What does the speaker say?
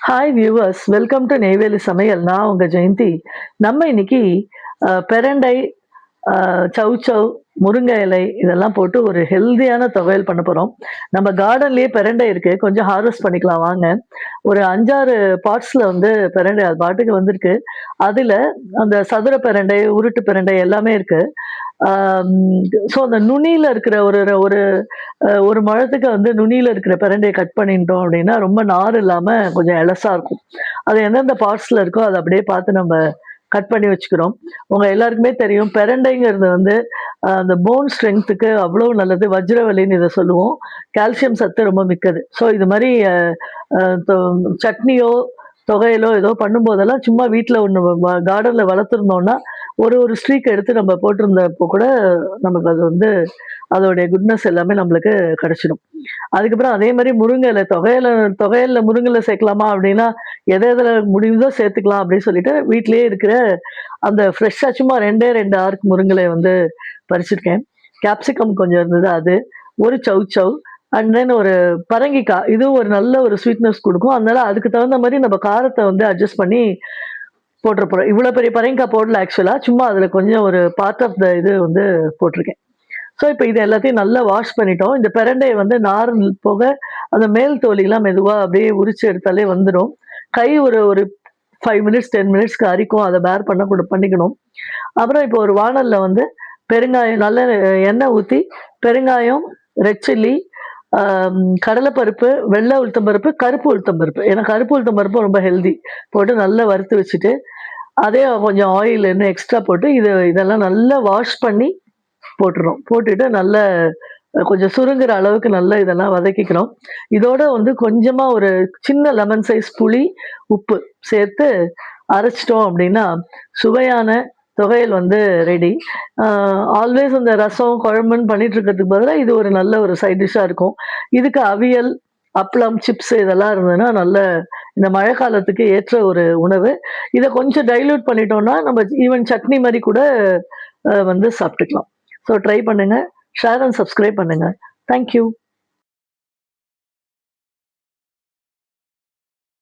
Hi viewers welcome to Neyveli சமையல் நான் உங்கள் ஜெயந்தி நம்ம இன்னைக்கு பெரண்டை அஹ், சௌ சௌ முருங்கை இலை இதெல்லாம் போட்டு ஒரு ஹெல்தியான துவையல் பண்ண போகிறோம் நம்ம கார்டன்லேயே பெரண்டை இருக்கு கொஞ்சம் ஹார்வெஸ்ட் பண்ணிக்கலாம் வாங்க ஒரு அஞ்சாறு பார்ட்ஸில் வந்து பெரண்டை அது பாட்டுக்கு வந்திருக்கு அதில் அந்த சதுர பெரண்டை உருட்டு பெரண்டை எல்லாமே இருக்கு ஸோ அந்த நுனியில் இருக்கிற ஒரு ஒரு ஒரு மழத்துக்கு வந்து நுனியில் இருக்கிற பிரண்டையை கட் பண்ணிட்டோம் அப்படின்னா ரொம்ப நார் இல்லாமல் கொஞ்சம் எலசாக இருக்கும். அது எந்தெந்த பார்ட்ஸில் இருக்கோ அதை அப்படியே பார்த்து நம்ம கட் பண்ணி வச்சுக்கிறோம். உங்கள் எல்லாருக்குமே தெரியும் பெரண்டைங்கிறது வந்து அந்த போன் ஸ்ட்ரென்த்துக்கு அவ்வளோ நல்லது. வஜ்ரவலின்னு இதை சொல்லுவோம். கால்சியம் சத்து ரொம்ப மிக்கது. ஸோ இது மாதிரி சட்னியோ தொகையிலோ ஏதோ பண்ணும்போதெல்லாம் சும்மா வீட்டில் ஒன்று கார்டனில் வளர்த்துருந்தோம்னா ஒரு ஒரு ஸ்ட்ரீக் எடுத்து நம்ம போட்டிருந்தப்போ கூட நமக்கு அது வந்து அதோடைய குட்னஸ் எல்லாமே நம்மளுக்கு கிடைச்சிடும். அதுக்கப்புறம் அதே மாதிரி முருங்கையில தொகையில தொகையில முருங்கையில் சேர்க்கலாமா அப்படின்னா எதை எதில் முடியுதோ சேர்த்துக்கலாம் அப்படின்னு சொல்லிட்டு வீட்டிலேயே இருக்கிற அந்த ஃப்ரெஷ்ஷாக சும்மா ரெண்டே ரெண்டு ஆர்க் முருங்கலை வந்து பறிச்சிருக்கேன். கேப்சிகம் கொஞ்சம் இருந்தது அது ஒரு சௌ சௌ அண்ட் தென் ஒரு பரங்கிக்காய். இதுவும் ஒரு நல்ல ஒரு ஸ்வீட்னஸ் கொடுக்கும். அதனால அதுக்கு தகுந்த மாதிரி நம்ம காரத்தை வந்து அட்ஜஸ்ட் பண்ணி போட்டிருப்போம். போகிறோம் இவ்வளோ பெரிய பரங்கிக்காய் போடல ஆக்சுவலாக சும்மா அதில் கொஞ்சம் ஒரு பார்ட் ஆஃப் த இது வந்து போட்டிருக்கேன். ஸோ இப்போ இது எல்லாத்தையும் நல்லா வாஷ் பண்ணிட்டோம். இந்த பிரண்டையை வந்து நார் போக அந்த மேல் தோலிலாம் மெதுவாக அப்படியே உரிச்சு எடுத்தாலே வந்துடும். கை ஒரு ஒரு ஃபைவ் மினிட்ஸ் டென் மினிட்ஸ்க்கு அரிக்கும். அதை பேர் பண்ண கூட பண்ணிக்கணும். அப்புறம் இப்போ ஒரு வானலில் வந்து பெருங்காயம் நல்ல எண்ணெய் ஊற்றி பெருங்காயம் ரெட் சில்லி கடலைப்பருப்பு வெள்ளை உளுத்தம்பருப்பு கருப்பு உளுத்தம்பருப்பு. ஏன்னா கருப்பு உளுத்தம்பருப்பு ரொம்ப ஹெல்தி போட்டு நல்லா வறுத்து வச்சுட்டு அதே கொஞ்சம் ஆயில் இன்னும் எக்ஸ்ட்ரா போட்டு இது இதெல்லாம் நல்லா வாஷ் பண்ணி போட்டுறோம். போட்டுட்டு நல்ல கொஞ்சம் சுருங்குற அளவுக்கு நல்லா இதெல்லாம் வதக்கிக்கிறோம். இதோட வந்து கொஞ்சமாக ஒரு சின்ன லெமன் சைஸ் புளி உப்பு சேர்த்து அரைச்சிட்டோம் அப்படின்னா சுவையான தொகையல் வந்து ரெடி ஆல்வேஸ் அந்த ரசம் குழம்புன்னு பண்ணிட்டு இருக்கிறதுக்கு பதிலாக இது ஒரு நல்ல ஒரு சைட் டிஷ்ஷாக இருக்கும். இதுக்கு அவியல் அப்பளம் சிப்ஸ் இதெல்லாம் இருந்ததுன்னா நல்ல இந்த மழை காலத்துக்கு ஏற்ற ஒரு உணவு. இதை கொஞ்சம் டைல்யூட் பண்ணிட்டோம்னா நம்ம ஈவன் சட்னி மாதிரி கூட வந்து சாப்பிட்டுக்கலாம். ஸோ ட்ரை பண்ணுங்கள் ஷேர் அண்ட் சப்ஸ்கிரைப் பண்ணுங்கள் தேங்க்யூ